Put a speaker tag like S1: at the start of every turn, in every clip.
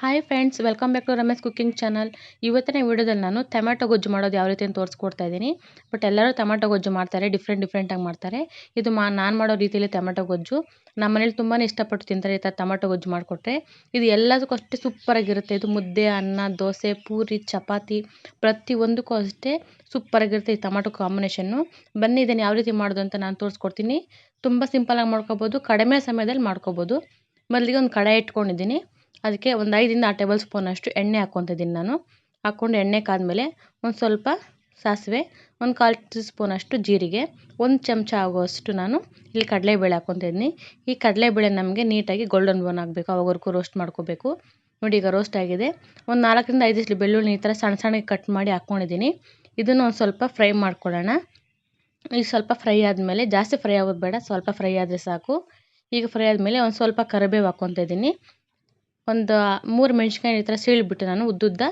S1: Hi friends welcome back to Ramesh cooking channel ಇವತ್ತಿನ ವಿಡಿಯೋದಲ್ಲಿ ನಾನು ಟೊಮ್ಯಾಟೊ ಗೊಜ್ಜು ಮಾಡೋದು ಯಾವ ರೀತಿ ಅಂತ ತೋರಿಸ್ಕೊಡ್ತಾ ಇದ್ದೀನಿ. ಬಟ್ ಎಲ್ಲರೂ ಟೊಮ್ಯಾಟೊ ಗೊಜ್ಜು ಮಾಡ್ತಾರೆ ಡಿಫ್ರೆಂಟ್ ಡಿಫ್ರೆಂಟಾಗಿ ಮಾಡ್ತಾರೆ. ಇದು ಮಾ ನಾನು ಮಾಡೋ ರೀತಿಯಲ್ಲಿ ಟೊಮ್ಯಾಟೊ ಗೊಜ್ಜು. ನಮ್ಮ ಮನೇಲಿ ತುಂಬಾ ಇಷ್ಟಪಟ್ಟು ತಿಂತಾರೆ ಈ ಥರ ಟೊಮ್ಯಾಟೊ ಗೊಜ್ಜು ಮಾಡಿಕೊಟ್ರೆ. ಇದು ಎಲ್ಲದಕ್ಕೂ ಅಷ್ಟೇ ಸೂಪರಾಗಿರುತ್ತೆ ಇದು ಮುದ್ದೆ, ಅನ್ನ, ದೋಸೆ, ಪೂರಿ, ಚಪಾತಿ ಪ್ರತಿಯೊಂದಕ್ಕೂ ಅಷ್ಟೇ ಸೂಪರಾಗಿರುತ್ತೆ ಈ ಟೊಮ್ಯಾಟೊ ಕಾಂಬಿನೇಷನ್ನು ಬನ್ನಿ ಇದನ್ನು ಯಾವ ರೀತಿ ಮಾಡೋದು ಅಂತ ನಾನು ತೋರಿಸ್ಕೊಡ್ತೀನಿ. ತುಂಬ ಆಗಿ ಮಾಡ್ಕೊಬೋದು, ಕಡಿಮೆ ಸಮಯದಲ್ಲಿ ಮಾಡ್ಕೊಬೋದು. ಮೊದಲಿಗೆ ಒಂದು ಕಡಾಯಿ ಇಟ್ಕೊಂಡಿದ್ದೀನಿ. ಅದಕ್ಕೆ ಒಂದು ಐದರಿಂದ ಆರು ಟೇಬಲ್ ಸ್ಪೂನಷ್ಟು ಎಣ್ಣೆ ಹಾಕ್ಕೊತಿದ್ದೀನಿ ನಾನು. ಹಾಕ್ಕೊಂಡು ಎಣ್ಣೆ ಕಾದಮೇಲೆ ಒಂದು ಸ್ವಲ್ಪ ಸಾಸಿವೆ, ಒಂದು ಕಾಲು ಟೀ ಸ್ಪೂನಷ್ಟು ಜೀರಿಗೆ, ಒಂದು ಚಮಚ ಆಗುವಷ್ಟು ನಾನು ಇಲ್ಲಿ ಕಡಲೆಬೇಳೆ ಹಾಕ್ಕೊತಿದ್ದೀನಿ. ಈ ಕಡಲೆಬೇಳೆ ನಮಗೆ ನೀಟಾಗಿ ಗೋಲ್ಡನ್ ಬ್ರೌನ್ ಆಗಬೇಕು, ಅವಾಗವರೆಗೂ ರೋಸ್ಟ್ ಮಾಡ್ಕೋಬೇಕು. ನೋಡಿ ಈಗ ರೋಸ್ಟ್ ಆಗಿದೆ. ಒಂದು ನಾಲ್ಕರಿಂದ ಐದು ಇಷ್ಟು ಬೆಳ್ಳುಳ್ಳಿ ಈ ಥರ ಸಣ್ಣ ಸಣ್ಣಗೆ ಕಟ್ ಮಾಡಿ ಹಾಕ್ಕೊಂಡಿದ್ದೀನಿ. ಇದನ್ನು ಒಂದು ಸ್ವಲ್ಪ ಫ್ರೈ ಮಾಡ್ಕೊಳ್ಳೋಣ. ಈಗ ಸ್ವಲ್ಪ ಫ್ರೈ ಆದಮೇಲೆ, ಜಾಸ್ತಿ ಫ್ರೈ ಆಗೋದು ಬೇಡ, ಸ್ವಲ್ಪ ಫ್ರೈ ಆದರೆ ಸಾಕು. ಈಗ ಫ್ರೈ ಆದಮೇಲೆ ಒಂದು ಸ್ವಲ್ಪ ಕರಿಬೇವು ಹಾಕ್ಕೊತಾ ಇದ್ದೀನಿ ಒಂದು ಮೂರು ಮೆಣ್ಸಿನ್ಕಾಯಿ ಈ ಥರ ಸೀಳ್ಬಿಟ್ಟು ನಾನು ಉದ್ದುದ್ದ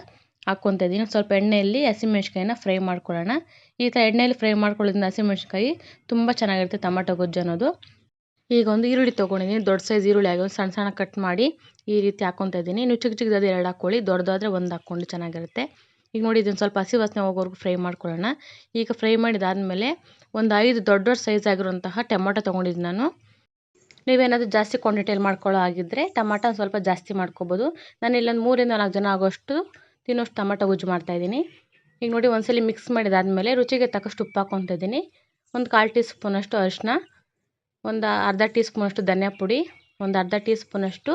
S1: ಹಾಕ್ಕೊತ ಇದ್ದೀನಿ. ಸ್ವಲ್ಪ ಎಣ್ಣೆಯಲ್ಲಿ ಹಸಿಮೆಣ್ಸಿನ್ಕಾಯಿನ ಫ್ರೈ ಮಾಡ್ಕೊಳ್ಳೋಣ. ಈ ಥರ ಎಣ್ಣೆಯಲ್ಲಿ ಫ್ರೈ ಮಾಡ್ಕೊಳ್ಳೋದ್ರಿಂದ ಹಸಿಮೆಣ್ಸಿನ್ಕಾಯಿ ತುಂಬ ಚೆನ್ನಾಗಿರುತ್ತೆ ಟೊಮೆಟೊ ಗೊಜ್ಜು ಅನ್ನೋದು. ಈಗ ಒಂದು ಈರುಳ್ಳಿ ತೊಗೊಂಡಿದ್ದೀನಿ. ದೊಡ್ಡ ಸೈಜ್ ಈರುಳ್ಳಿ ಆಗಿ ಸಣ್ಣ ಸಣ್ಣ ಕಟ್ ಮಾಡಿ ಈ ರೀತಿ ಹಾಕ್ಕೊತ ಇದ್ದೀನಿ. ನೀವು ಚಿಕ್ಕ ಚಿಕ್ಕದಾದ ಎರಡು ಹಾಕ್ಕೊಳ್ಳಿ. ದೊಡ್ಡದಾದರೆ ಒಂದು ಹಾಕ್ಕೊಂಡು ಚೆನ್ನಾಗಿರುತ್ತೆ. ಈಗ ನೋಡಿ ಇದನ್ನು ಸ್ವಲ್ಪ ಹಸಿ ವಾಸನೆ ಹೋಗೋವರೆಗೂ ಫ್ರೈ ಮಾಡ್ಕೊಳ್ಳೋಣ. ಈಗ ಫ್ರೈ ಮಾಡಿದಾದಮೇಲೆ ಒಂದು ಐದು ದೊಡ್ಡ ದೊಡ್ಡ ಸೈಜ್ ಆಗಿರುವಂತಹ ಟೊಮೊಟೊ ತೊಗೊಂಡಿದ್ದೀನಿ ನಾನು. ನೀವೇನಾದರೂ ಜಾಸ್ತಿ ಕ್ವಾಂಟಿಟಿಯಲ್ಲಿ ಮಾಡ್ಕೊಳ್ಳೋ ಆಗಿದ್ದರೆ ಟಮಾಟ ಸ್ವಲ್ಪ ಜಾಸ್ತಿ ಮಾಡ್ಕೊಬೋದು. ನಾನು ಇಲ್ಲೊಂದು ಮೂರಿಂದ ನಾಲ್ಕು ಜನ ಆಗೋಷ್ಟು ತಿನ್ನೋಷ್ಟು ಟಮಾಟೊ ಗೊಜ್ಜು ಮಾಡ್ತಾಯಿದ್ದೀನಿ ಈಗ ನೋಡಿ ಒಂದ್ಸಲ ಮಿಕ್ಸ್ ಮಾಡಿದಾದಮೇಲೆ ರುಚಿಗೆ ತಕ್ಕಷ್ಟು ಉಪ್ಪು ಹಾಕೊತಿದ್ದೀನಿ ಇದ್ದೀನಿ. ಒಂದು ಕಾಲು ಟೀ ಸ್ಪೂನಷ್ಟು ಅರಿಶಿನ, ಒಂದು ಅರ್ಧ ಟೀ ಸ್ಪೂನಷ್ಟು ಧನಿಯಾ ಪುಡಿ, ಒಂದು ಅರ್ಧ ಟೀ ಸ್ಪೂನಷ್ಟು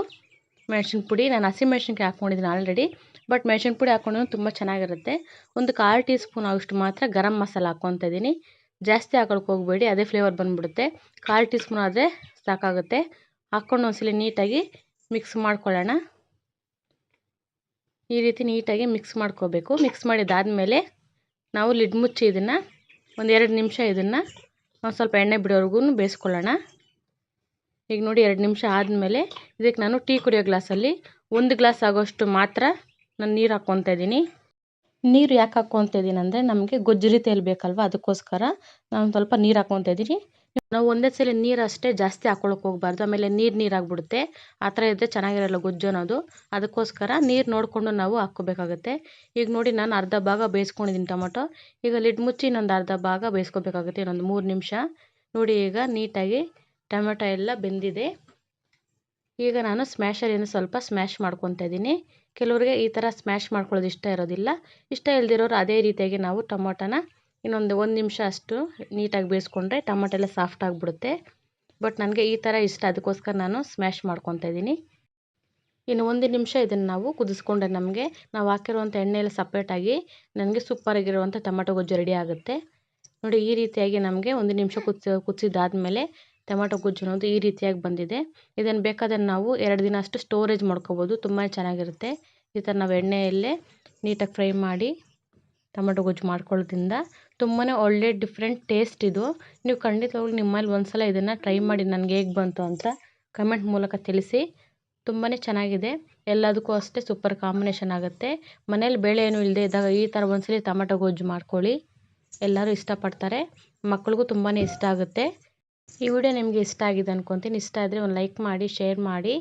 S1: ಮೆಣಸಿನ ಪುಡಿ. ನಾನು ಹಸಿ ಮೆಣಸಿನ್ಕಾಯಿ ಹಾಕ್ಕೊಂಡಿದ್ದೀನಿ ಆಲ್ರೆಡಿ ಬಟ್ ಮೆಣಸಿನ ಪುಡಿ ಹಾಕ್ಕೊಂಡು ತುಂಬ ಚೆನ್ನಾಗಿರುತ್ತೆ. ಒಂದು ಕಾಲು ಟೀ ಸ್ಪೂನ್ ಆಗೋಷ್ಟು ಮಾತ್ರ ಗರಂ ಮಸಾಲ ಹಾಕ್ಕೊತಾ ಇದ್ದೀನಿ. ಜಾಸ್ತಿ ಹಾಕೊಳಕ್ಕೆ ಹೋಗಬೇಡಿ, ಅದೇ ಫ್ಲೇವರ್ ಬಂದುಬಿಡುತ್ತೆ. ಕಾಲು ಟೀ ಸ್ಪೂನ್ ಆದರೆ ಸಾಕಾಗುತ್ತೆ. ಹಾಕ್ಕೊಂಡು ಒಂದ್ಸಲ ನೀಟಾಗಿ ಮಿಕ್ಸ್ ಮಾಡ್ಕೊಳ್ಳೋಣ. ಈ ರೀತಿ ನೀಟಾಗಿ ಮಿಕ್ಸ್ ಮಾಡ್ಕೋಬೇಕು. ಮಿಕ್ಸ್ ಮಾಡಿದಾದಮೇಲೆ ನಾವು ಲಿಡ್ ಮುಚ್ಚಿ ಇದನ್ನು ಒಂದು ಎರಡು ನಿಮಿಷ ಇದನ್ನು ಒಂದು ಸ್ವಲ್ಪ ಎಣ್ಣೆ ಬಿಡೋವರೆಗೂ ಬೇಯಿಸ್ಕೊಳ್ಳೋಣ. ಈಗ ನೋಡಿ ಎರಡು ನಿಮಿಷ ಆದಮೇಲೆ ಇದಕ್ಕೆ ನಾನು ಟೀ ಕುಡಿಯೋ ಗ್ಲಾಸಲ್ಲಿ ಒಂದು ಗ್ಲಾಸ್ ಆಗೋಷ್ಟು ಮಾತ್ರ ನಾನು ನೀರು ಹಾಕ್ಕೊತಾ ಇದ್ದೀನಿ. ನೀರು ಯಾಕೆ ಹಾಕ್ಕೊತಾ ಇದ್ದೀನಿ ಅಂದರೆ ನಮಗೆ ಗೊಜ್ಜು ರೀತಿಯಲ್ಲಿ ಬೇಕಲ್ವ ಅದಕ್ಕೋಸ್ಕರ ನಾನು ಸ್ವಲ್ಪ ನೀರು ಹಾಕ್ಕೊತಾ ಇದ್ದೀನಿ ನಾವು ಒಂದೇ ಸಲ ನೀರು ಅಷ್ಟೇ ಜಾಸ್ತಿ ಹಾಕ್ಕೊಳಕ್ಕೆ ಹೋಗ್ಬಾರ್ದು. ಆಮೇಲೆ ನೀರು ನೀರಾಗ್ಬಿಡುತ್ತೆ ಆ ಥರ ಇದ್ದರೆ ಚೆನ್ನಾಗಿರಲ್ಲ ಗೊಜ್ಜು ಅನ್ನೋದು. ಅದಕ್ಕೋಸ್ಕರ ನೀರು ನೋಡಿಕೊಂಡು ನಾವು ಹಾಕ್ಕೋಬೇಕಾಗುತ್ತೆ. ಈಗ ನೋಡಿ ನಾನು ಅರ್ಧ ಭಾಗ ಬೇಯಿಸ್ಕೊಂಡಿದ್ದೀನಿ ಟೊಮೊಟೊ. ಈಗ ಲಿಡ್ ಮುಚ್ಚಿ ಇನ್ನೊಂದು ಅರ್ಧ ಭಾಗ ಬೇಯಿಸ್ಕೋಬೇಕಾಗುತ್ತೆ. ಇನ್ನೊಂದು ಮೂರು ನಿಮಿಷ. ನೋಡಿ ಈಗ ನೀಟಾಗಿ ಟೊಮೆಟೊ ಎಲ್ಲ ಬೆಂದಿದೆ. ಈಗ ನಾನು ಸ್ಮ್ಯಾಶರಿಂದ ಸ್ವಲ್ಪ ಸ್ಮ್ಯಾಶ್ ಮಾಡ್ಕೊತಾ ಇದ್ದೀನಿ. ಕೆಲವರಿಗೆ ಈ ಥರ ಸ್ಮ್ಯಾಶ್ ಮಾಡ್ಕೊಳ್ಳೋದು ಇಷ್ಟ ಇರೋದಿಲ್ಲ. ಇಷ್ಟ ಇಲ್ದಿರೋರು ಅದೇ ರೀತಿಯಾಗಿ ನಾವು ಟೊಮೊಟೊನ ಇನ್ನೊಂದು ಒಂದು ನಿಮಿಷ ಅಷ್ಟು ನೀಟಾಗಿ ಬೇಯಿಸ್ಕೊಂಡ್ರೆ ಟೊಮೊಟೊ ಎಲ್ಲ ಸಾಫ್ಟ್ ಆಗಿಬಿಡುತ್ತೆ. ಬಟ್ ನನಗೆ ಈ ಥರ ಇಷ್ಟ, ಅದಕ್ಕೋಸ್ಕರ ನಾನು ಸ್ಮ್ಯಾಶ್ ಮಾಡ್ಕೊತಾ ಇದ್ದೀನಿ. ಇನ್ನು ಒಂದು ನಿಮಿಷ ಇದನ್ನು ನಾವು ಕುದಿಸ್ಕೊಂಡ್ರೆ ನಮಗೆ, ನಾವು ಹಾಕಿರುವಂಥ ಎಣ್ಣೆ ಎಲ್ಲ ಸಪ್ರೇಟಾಗಿ ನನಗೆ ಸೂಪರಾಗಿರುವಂಥ ಟೊಮೊಟೊ ಗೊಜ್ಜು ರೆಡಿ ಆಗುತ್ತೆ. ನೋಡಿ ಈ ರೀತಿಯಾಗಿ ನಮಗೆ ಒಂದು ನಿಮಿಷ ಕುದಿಸಿ, ಕುದಿಸಿದಾದ್ಮೇಲೆ ಟೊಮೊಟೊ ಗೊಜ್ಜು ಅನ್ನೋದು ಈ ರೀತಿಯಾಗಿ ಬಂದಿದೆ. ಇದನ್ನು ಬೇಕಾದರೆ ನಾವು ಎರಡು ದಿನ ಅಷ್ಟು ಸ್ಟೋರೇಜ್ ಮಾಡ್ಕೋಬೋದು. ತುಂಬಾ ಚೆನ್ನಾಗಿರುತ್ತೆ. ಈ ಥರ ನಾವು ಎಣ್ಣೆಯಲ್ಲೇ ನೀಟಾಗಿ ಫ್ರೈ ಮಾಡಿ ಟೊಮೆಟೊ ಗೊಜ್ಜು ಮಾಡ್ಕೊಳ್ಳೋದ್ರಿಂದ ತುಂಬಾ ಒಳ್ಳೆ ಡಿಫ್ರೆಂಟ್ ಟೇಸ್ಟ್ ಇದು. ನೀವು ಖಂಡಿತವಾಗ್ಲೂ ನಿಮ್ಮಲ್ಲಿ ಒಂದು ಸಲ ಇದನ್ನು ಟ್ರೈ ಮಾಡಿ ನನಗೆ ಹೇಗೆ ಬಂತು ಅಂತ ಕಮೆಂಟ್ ಮೂಲಕ ತಿಳಿಸಿ. ತುಂಬಾ ಚೆನ್ನಾಗಿದೆ. ಎಲ್ಲದಕ್ಕೂ ಅಷ್ಟೇ ಸೂಪರ್ ಕಾಂಬಿನೇಷನ್ ಆಗುತ್ತೆ. ಮನೇಲಿ ಬೇಳೆ ಏನು ಇಲ್ಲದೆ ಇದ್ದಾಗ ಈ ಥರ ಒಂದ್ಸಲ ಟೊಮೆಟೊ ಗೊಜ್ಜು ಮಾಡ್ಕೊಳ್ಳಿ. ಎಲ್ಲರೂ ಇಷ್ಟಪಡ್ತಾರೆ. ಮಕ್ಳಿಗೂ ತುಂಬಾ ಇಷ್ಟ ಆಗುತ್ತೆ. ಈ ವಿಡಿಯೋ ನಿಮಗೆ ಇಷ್ಟ ಆಗಿದೆ ಅನ್ಕೊತೀನಿ. ಇಷ್ಟ ಆದರೆ ಒಂದು ಲೈಕ್ ಮಾಡಿ, ಶೇರ್ ಮಾಡಿ,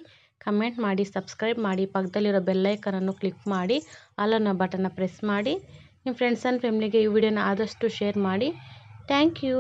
S1: ಕಮೆಂಟ್ ಮಾಡಿ, ಸಬ್ಸ್ಕ್ರೈಬ್ ಮಾಡಿ, ಪಕ್ಕದಲ್ಲಿರೋ ಬೆಲ್ಲೈಕನನ್ನು ಕ್ಲಿಕ್ ಮಾಡಿ ಅಲ್ಲನ್ನು ಬಟನ್ನ ಪ್ರೆಸ್ ಮಾಡಿ. ನಿಮ್ಮ ಫ್ರೆಂಡ್ಸ್ ಆ್ಯಂಡ್ ಫ್ಯಾಮ್ಲಿಗೆ ಈ ವಿಡಿಯೋನ ಆದಷ್ಟು ಶೇರ್ ಮಾಡಿ. Thank you.